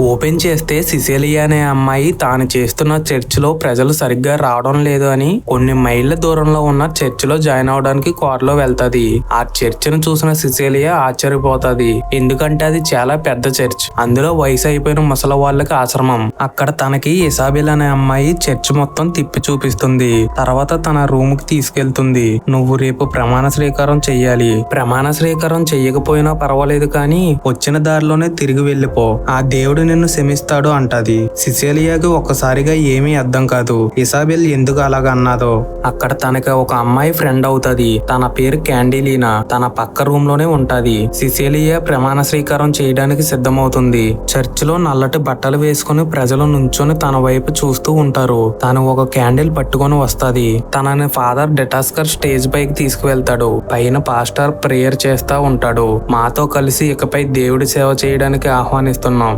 Open చేస్తే సిసేలియా అనే అమ్మాయి తాను చేస్తున్న చర్చిలో ప్రజలు సరిగ్గా రావడం లేదు అని కొన్ని మైళ్ళ దూరంలో ఉన్న చర్చిలో జాయిన్ అవడానికి కారులో వెళ్తాది. ఆ చర్చిని ను చూసిన సిసేలియా ఆశ్చర్యపోతుంది. ఎందుకంటే అది చాలా పెద్ద చర్చ్. అందులో వయసు అయిపోయిన ముసలి వాళ్ళకి ఆశ్రమం. అక్కడ తనకి ఇసాబిల్ అనే అమ్మాయి చర్చ్ మొత్తం తిప్పి చూపిస్తుంది. తర్వాత తన రూమ్కి తీసుకెళ్తుంది. నువ్వు రేపు ప్రమాణ స్వీకారం చెయ్యాలి. ప్రమాణ స్వీకారం చెయ్యకపోయినా పర్వాలేదు కానీ వచ్చిన దారిలోనే తిరిగి వెళ్ళిపో. ఆ దేవుడు నిన్ను శమిస్తాడు అంటది. సిసేలియాకి ఒక్కసారిగా ఏమీ అర్థం కాదు. ఇసాబెల్ ఎందుకు అలాగ అన్నాదో. అక్కడ తనకి ఒక అమ్మాయి ఫ్రెండ్ అవుతుంది. తన పేరు క్యాండిలీనా. తన పక్క రూమ్లోనే ఉంటది. సిసేలియా ప్రమాణ స్వీకారం చేయడానికి సిద్ధమవుతుంది. చర్చ్లో నల్లటి బట్టలు వేసుకుని ప్రజలు నుంచొని తన వైపు చూస్తూ ఉంటారు. తను ఒక క్యాండిల్ పట్టుకొని వస్తుంది. తనని ఫాదర్ డెటాస్కర్ స్టేజ్ పైకి తీసుకువెళ్తాడు. పైన పాస్టర్ ప్రేయర్ చేస్తా ఉంటాడు. మాతో కలిసి ఇకపై దేవుడి సేవ చేయడానికి ఆహ్వానిస్తున్నాం.